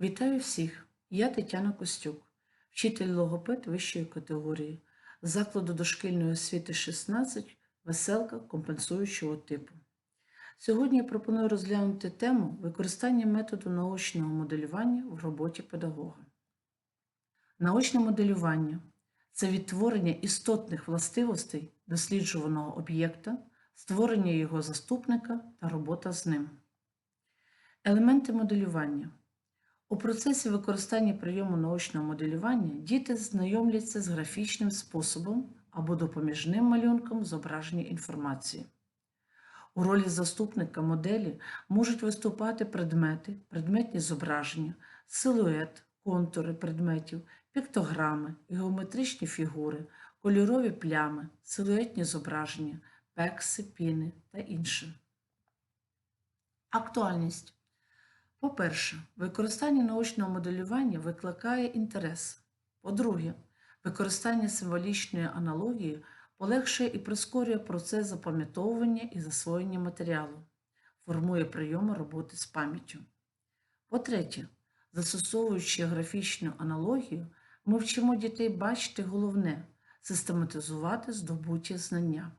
Вітаю всіх! Я Тетяна Костюк, вчитель логопед вищої категорії, закладу дошкільної освіти 16, веселка компенсуючого типу. Сьогодні я пропоную розглянути тему використання методу наочного моделювання в роботі педагога. Наочне моделювання це відтворення істотних властивостей досліджуваного об'єкта, створення його заступника та робота з ним. Елементи моделювання. У процесі використання прийому наочного моделювання діти знайомляться з графічним способом або допоміжним малюнком зображення інформації. У ролі заступника моделі можуть виступати предмети, предметні зображення, силует, контури предметів, піктограми, геометричні фігури, кольорові плями, силуетні зображення, пекси, піни та інше. Актуальність. По-перше, використання наочного моделювання викликає інтерес. По-друге, використання символічної аналогії полегшує і прискорює процес запам'ятовування і засвоєння матеріалу, формує прийоми роботи з пам'яттю. По-третє, застосовуючи графічну аналогію, ми вчимо дітей бачити головне систематизувати здобуті знання.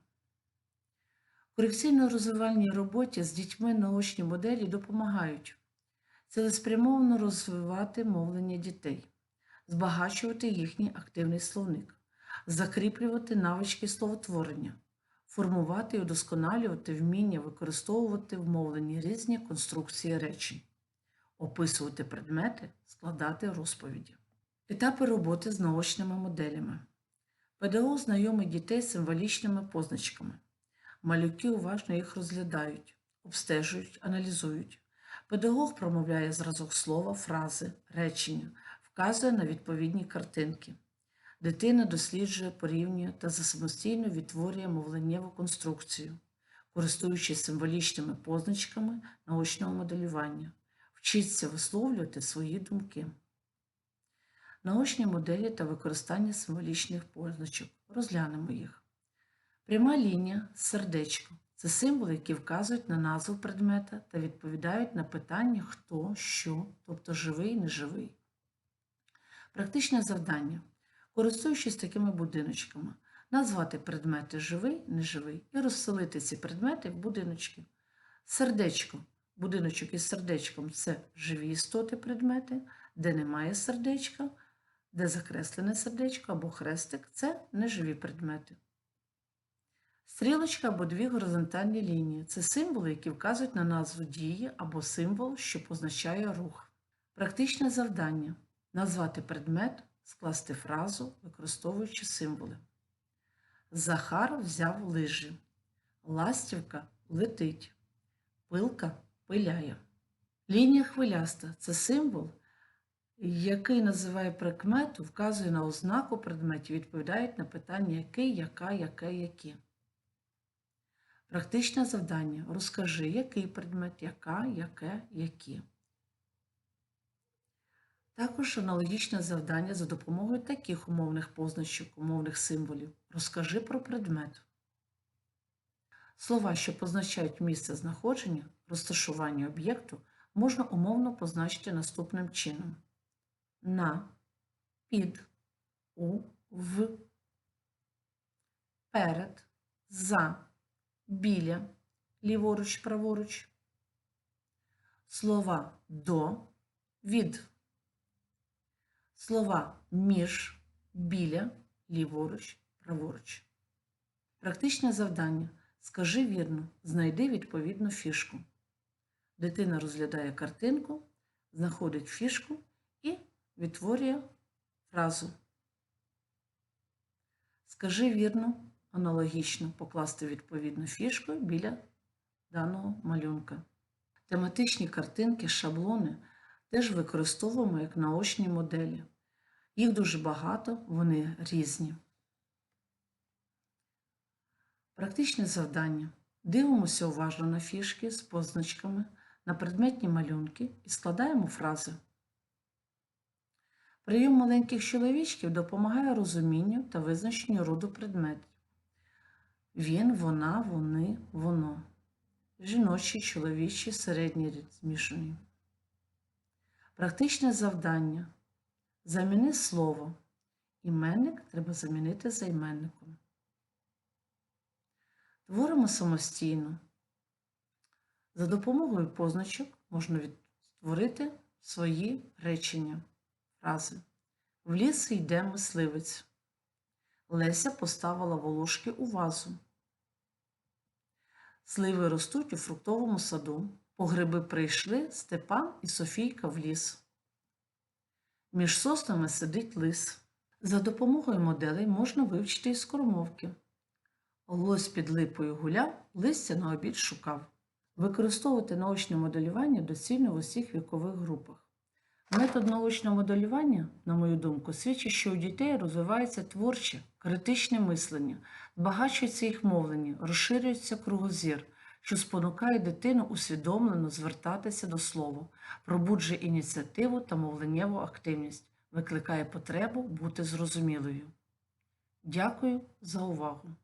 Корекційно-розвивальній роботі з дітьми наочні моделі допомагають цілеспрямовано розвивати мовлення дітей, збагачувати їхній активний словник, закріплювати навички словотворення, формувати і удосконалювати вміння використовувати в мовленні різні конструкції речень, описувати предмети, складати розповіді. Етапи роботи з наочними моделями. Педагог знайомить дітей з символічними позначками. Малюки уважно їх розглядають, обстежують, аналізують. Педагог промовляє зразок слова, фрази, речення, вказує на відповідні картинки. Дитина досліджує, порівнює та самостійно відтворює мовленнєву конструкцію, користуючись символічними позначками наочного моделювання, вчиться висловлювати свої думки. Наочні моделі та використання символічних позначок. Розглянемо їх. Пряма лінія сердечко це символи, які вказують на назву предмета та відповідають на питання хто, що, тобто живий, неживий. Практичне завдання. Користуючись такими будиночками, назвати предмети живий, неживий і розселити ці предмети в будиночки. Сердечко. Будиночок із сердечком це живі істоти предмети, де немає сердечка, де закреслене сердечко або хрестик це неживі предмети. Стрілочка або дві горизонтальні лінії це символи, які вказують на назву дії або символ, що позначає рух. Практичне завдання назвати предмет, скласти фразу, використовуючи символи. Захар взяв лижі. Ластівка летить. Пилка пиляє. Лінія хвиляста це символ, який називає прикмету, вказує на ознаку предметів, відповідають на питання який, яка, яке, які. Практичне завдання. Розкажи, який предмет, яка, яке, які. Також аналогічне завдання за допомогою таких умовних позначок, умовних символів. Розкажи про предмет. Слова, що позначають місце знаходження, розташування об'єкту, можна умовно позначити наступним чином: на, під, у, в, перед, за біля, ліворуч, праворуч. Слова до, від. Слова між, біля, ліворуч, праворуч. Практичне завдання. Скажи вірно, знайди відповідну фішку. Дитина розглядає картинку, знаходить фішку і відтворює фразу. Скажи вірно, аналогічно покласти відповідну фішку біля даного малюнка. Тематичні картинки, шаблони теж використовуємо як наочні моделі. Їх дуже багато, вони різні. Практичне завдання. Дивимося уважно на фішки з позначками, на предметні малюнки і складаємо фрази. Прийом маленьких чоловічків допомагає розумінню та визначенню роду предметів. Він, вона, вони, воно. Жіночий, чоловічий, середній рід змішаний. Практичне завдання. Заміни слово. Іменник треба замінити займенником. Творимо самостійно. За допомогою позначок можна відтворити свої речення, фрази. В ліс йде мисливець. Леся поставила волошки у вазу. Сливи ростуть у фруктовому саду. По гриби прийшли Степан і Софійка в ліс. Між соснами сидить лис. За допомогою моделей можна вивчити і скоромовки. Лось під липою гуляв, листя на обід шукав. Використовувати научне моделювання доцільно в усіх вікових групах. Метод научного моделювання, на мою думку, свідчить, що у дітей розвивається творче, критичне мислення, збагачується їх мовлення, розширюється кругозір, що спонукає дитину усвідомлено звертатися до слова, пробуджує ініціативу та мовленнєву активність, викликає потребу бути зрозумілою. Дякую за увагу!